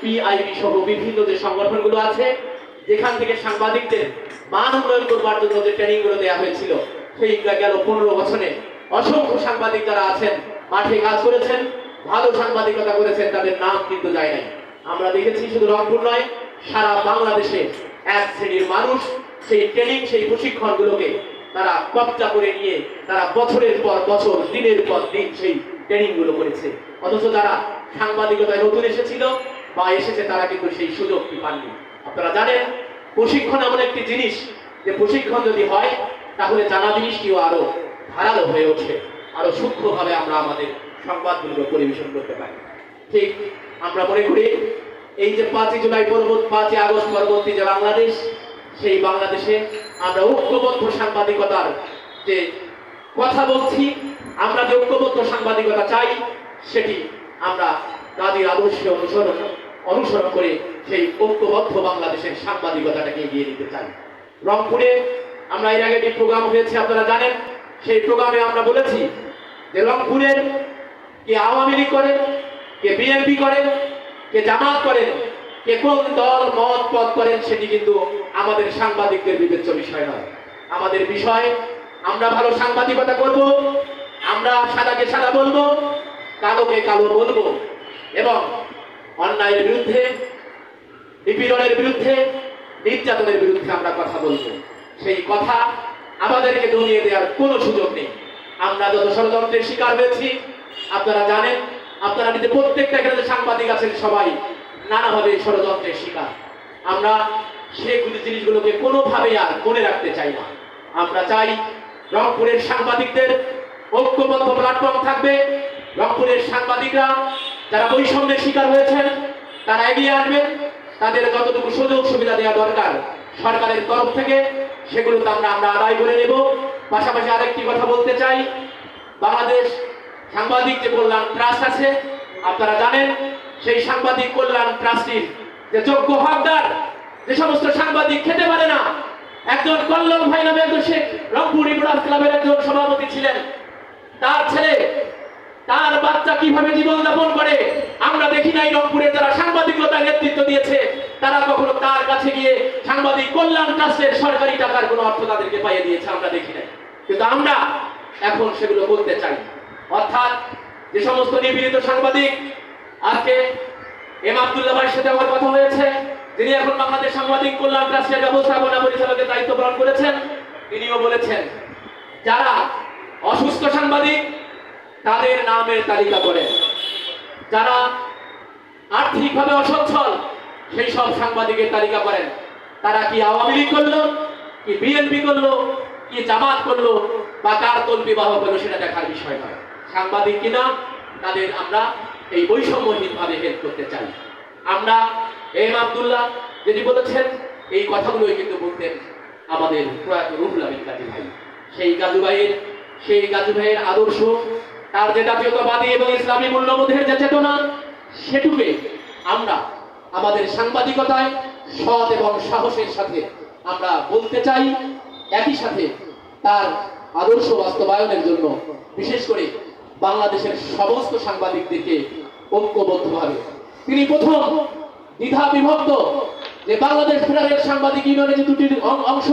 PIB সহ বিভিন্ন যে সংগঠনগুলো আছে, যেখান থেকে সাংবাদিকদের মান উন্নয়ন করবার জন্য যে ট্রেনিংগুলো দেওয়া হয়েছিল গেল পনেরো বছরে। অসংখ্য সাংবাদিক যারা আছেন, মাঠে কাজ করেছেন, ভালো সাংবাদিকতা করেছেন, তাদের নাম কিন্তু যায় নাই। আমরা দেখেছি শুধু রংপুর নয়, সারা বাংলাদেশে এক শ্রেণির মানুষ সেই ট্রেনিং সেই প্রশিক্ষণগুলোকে তারা কবজা করে নিয়ে তারা বছরের পর বছর, দিনের পর দিন সেই ট্রেনিংগুলো করেছে। অথচ তারা সাংবাদিকতায় নতুন এসেছিল বা এসেছে তারা কিন্তু সেই সুযোগটি পাননি। আপনারা জানেন, প্রশিক্ষণ এমন একটি জিনিস যে প্রশিক্ষণ যদি হয়, তাহলে জানা জিনিসটিও আরও ধারালো হয়ে ওঠে। আরও সূক্ষ্মভাবে আমরা আমাদের সংবাদগুলো পরিবেশন করতে পারি। ঠিক আমরা মনে করি, এই যে পাঁচই জুলাই পর্বত, পাঁচই আগস্ট পরবর্তী যে বাংলাদেশ, সেই বাংলাদেশে আমরা ঐক্যবদ্ধ সাংবাদিকতার যে কথা বলছি, আমরা যে ঐক্যবদ্ধ সাংবাদিকতা চাই, সেটি আমরা তাদের আদর্শে অনুসরণ অনুসরণ করে সেই ঐক্যবদ্ধ বাংলাদেশের সাংবাদিকতাটাকে এগিয়ে নিতে চাই। রংপুরে আমরা এর আগে যে প্রোগ্রাম হয়েছে, আপনারা জানেন, সেই প্রোগ্রামে আমরা বলেছি যে রংপুরের কে আওয়ামী লীগ করেন কে বিএনপি করেন কে জামাত করেন কে কোন দল, মত পথ করেন, সেটি কিন্তু আমাদের সাংবাদিকদের বিবেচ্য বিষয় নয়। আমাদের বিষয়, আমরা ভালো সাংবাদিকতা করব, আমরা সাদাকে সাদা বলব, কালোকে কালো বলব, এবং অন্যায়ের বিরুদ্ধে, নিপীড়নের বিরুদ্ধে, নির্যাতনের বিরুদ্ধে আমরা কথা বলব। সেই কথা আমাদেরকে দমিয়ে দেওয়ার কোনো সুযোগ নেই। আমরা যত ষড়যন্ত্রের শিকার হয়েছি, আপনারা জানেন, আপনারা নিজে প্রত্যেকটা এখানে সাংবাদিক আছেন সবাই, নানাভাবে ষড়যন্ত্রের শিকার। আমরা সেগুলি জিনিসগুলোকে কোনোভাবেই আর মনে রাখতে চাই না। আমরা চাই রংপুরের সাংবাদিকদের ঐক্যবদ্ধ প্ল্যাটফর্ম থাকবে। রংপুরের সাংবাদিকরা যারা বৈষম্যের শিকার হয়েছেন, তারা এগিয়ে আসবেন, তাদের যতটুকু সুযোগ সুবিধা দেওয়া দরকার সরকারের তরফ থেকে সেগুলো আমরা আমরা আদায় করে নেব। পাশাপাশি আরেকটি কথা বলতে চাই, বাংলাদেশ সাংবাদিক যে কল্যাণ ট্রাস্ট আছে, আপনারা জানেন, সেই সাংবাদিক কল্যাণ ট্রাস্টির যে যোগ্য হকদার, যে সমস্ত সাংবাদিক খেতে পারে না, একজন কল্যাণ ভাই নামে একজন শেখ রংপুর ইমরাজ ক্লাবের একজন সভাপতি ছিলেন। তার ছেলে তার বাচ্চা কীভাবে জীবন যাপন করে? আমরা দেখি নাই রংপুরে যারা সাংবাদিকতা নেতৃত্ব দিয়েছে, তারা কখনো তার কাছে গিয়ে সাংবাদিক কল্যাণ ট্রাস্টের সরকারি টাকার কোনো অর্থ তাদেরকে পাইয়ে দিয়েছে, আমরা দেখি নাই। কিন্তু আমরা এখন সেগুলো বলতে চাই। অর্থাৎ যে সমস্ত নিপীড়িত সাংবাদিক, আজকে এম আব্দুল্লাহ ভাইয়ের সাথে আমার কথা হয়েছে, যিনি এখন বাংলাদেশ সাংবাদিক কল্যাণ ট্রাস্টের ব্যবস্থাপনা পরিচালকের দায়িত্ব পালন করেছেন, তিনিও বলেছেন, যারা অসুস্থ সাংবাদিক তাদের নামের তালিকা করেন যারা আর্থিকভাবে অসচ্ছল, সেই সব সাংবাদিকের তালিকা করেন। তারা কি আওয়ামী লীগ করল, কি বিএনপি করল, কি জামাত করল, বা কার তোল বিবাহ করল সেটা দেখার বিষয় নয়। সাংবাদিক কিনা তাদের আমরা এই বৈষম্যহীনভাবে হেল্প করতে চাই। আমরা এম আব্দুল্লাহ যেটি বলেছেন, এই কথাগুলোই কিন্তু বলতেন আমাদের প্রয়াত রুহুল আমিন গাজী ভাই। সেই গাজু ভাইয়ের, সেই গাজু ভাইয়ের আদর্শ তার যে জাতীয়তাবাদী এবং ইসলামী মূল্যবোধের যে চেতনা, সেটুকে আমরা আমাদের সাংবাদিকতায় সৎ এবং সাহসের সাথে আমরা বলতে চাই। একই সাথে তার আদর্শ বাস্তবায়নের জন্য বিশেষ করে বাংলাদেশের সমস্ত সাংবাদিকদেরকে ঐক্যবদ্ধভাবে। তিনি প্রথম দ্বিধা বিভক্ত যে বাংলাদেশ ফেডারেল সাংবাদিক ইউনিয়নের যে দুটি অং- অংশ,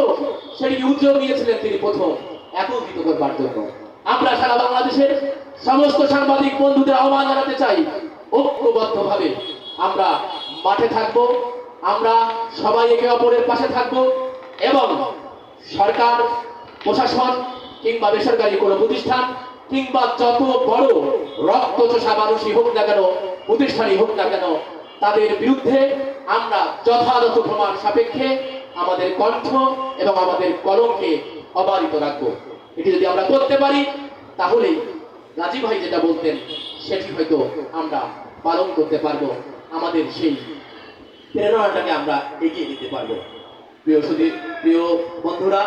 সেটিকে উদ্যোগ নিয়েছিলেন তিনি প্রথম। একত্রিত করবার জন্য। আমরা সারা বাংলাদেশের সমস্ত সাংবাদিক বন্ধুদের আহ্বান জানাতে চাই, ঐক্যবদ্ধভাবে আমরা মাঠে থাকব, আমরা সবাই একে অপরের পাশে থাকব এবং সরকার, প্রশাসন কিংবা বেসরকারি কোনো প্রতিষ্ঠান কিংবা যত বড় রক্তচোষা মানুষই হোক না কেন, প্রতিষ্ঠানই হোক না কেন, তাদের বিরুদ্ধে আমরা যথাযথ প্রমাণ সাপেক্ষে আমাদের কণ্ঠ এবং আমাদের কলমকে অবারিত রাখব। এটি যদি আমরা করতে পারি, তাহলেই রাজীব ভাই যেটা বলতেন, সেটি হয়তো আমরা পালন করতে পারব, আমাদের সেই প্রেরণাটাকে আমরা এগিয়ে নিতে পারব। প্রিয় সুদীপ প্রিয় বন্ধুরা